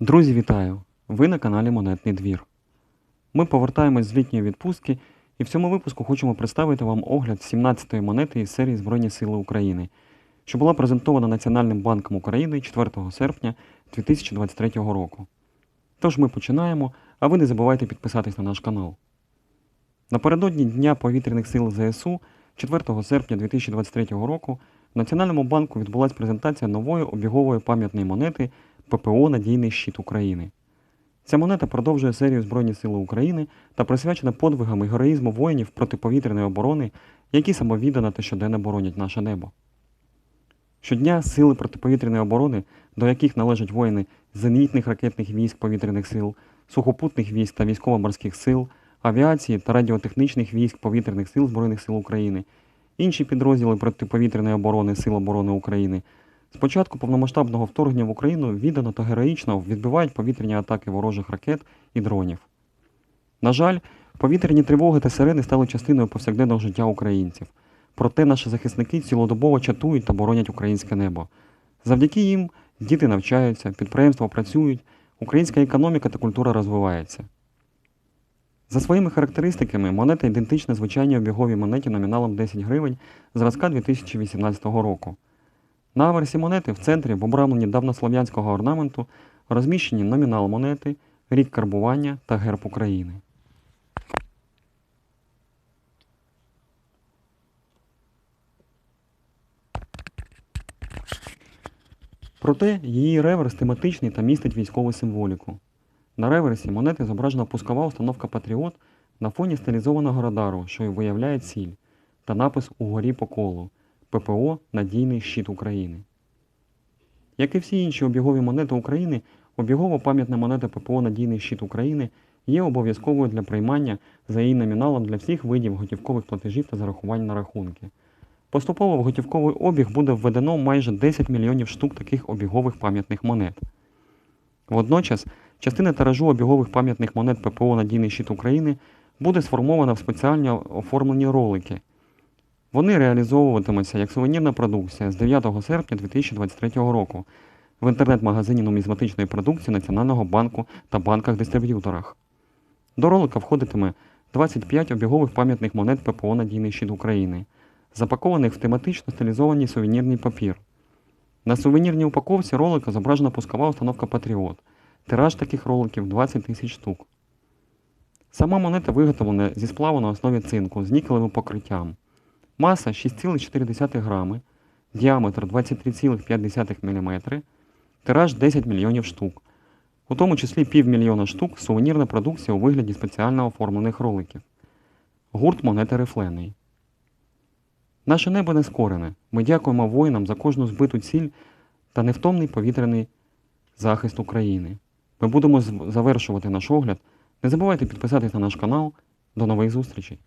Друзі, вітаю! Ви на каналі Монетний двір. Ми повертаємось з літньої відпустки і в цьому випуску хочемо представити вам огляд 17-ї монети із серії Збройні Сили України, що була презентована Національним банком України 4 серпня 2023 року. Тож ми починаємо, а ви не забувайте підписатись на наш канал. Напередодні Дня повітряних сил ЗСУ 4 серпня 2023 року в Національному банку відбулася презентація нової обігової пам'ятної монети ППО Надійний щит України. Ця монета продовжує серію Збройні Сили України та присвячена подвигам і героїзму воїнів протиповітряної оборони, які самовіддано та щоденно боронять наше небо. Щодня сили протиповітряної оборони, до яких належать воїни зенітних ракетних військ повітряних сил, сухопутних військ та військово-морських сил, авіації та радіотехнічних військ повітряних сил Збройних сил України, інші підрозділи протиповітряної оборони Сил оборони України, з початку повномасштабного вторгнення в Україну віддано та героїчно відбивають повітряні атаки ворожих ракет і дронів. На жаль, повітряні тривоги та сирени стали частиною повсякденного життя українців. Проте наші захисники цілодобово чатують та боронять українське небо. Завдяки їм діти навчаються, підприємства працюють, українська економіка та культура розвивається. За своїми характеристиками, монета ідентична звичайній обіговій монеті номіналом 10 гривень зразка 2018 року. На аверсі монети в центрі в обрамленні давнослов'янського орнаменту розміщені номінал монети, рік карбування та герб України. Проте її реверс тематичний та містить військову символіку. На реверсі монети зображена пускова установка Патріот на фоні стилізованого радару, що й виявляє ціль, та напис угорі по колу ППО Надійний щит України. Як і всі інші обігові монети України, обігова пам'ятна монета ППО Надійний щит України є обов'язковою для приймання за її номіналом для всіх видів готівкових платежів та зарахувань на рахунки. Поступово в готівковий обіг буде введено майже 10 мільйонів штук таких обігових пам'ятних монет. Водночас, частина тиражу обігових пам'ятних монет ППО Надійний щит України буде сформована в спеціально оформлені ролики. Вони реалізовуватимуться як сувенірна продукція з 9 серпня 2023 року в інтернет-магазині нумізматичної продукції Національного банку та банках-дистриб'юторах. До ролика входитиме 25 обігових пам'ятних монет ППО Надійний щит України, запакованих в тематично стилізований сувенірний папір. На сувенірній упаковці ролика зображена пускова установка Патріот. Тираж таких роликів 20 тисяч штук. Сама монета виготовлена зі сплаву на основі цинку з нікелевим покриттям. Маса 6,4 грами, діаметр 23,5 мм, тираж 10 мільйонів штук, у тому числі півмільйона штук сувенірна продукція у вигляді спеціально оформлених роликів. Гурт монети рифлений. Наше небо не скорене. Ми дякуємо воїнам за кожну збиту ціль та невтомний повітряний захист України. Ми будемо завершувати наш огляд. Не забувайте підписатись на наш канал. До нових зустрічей!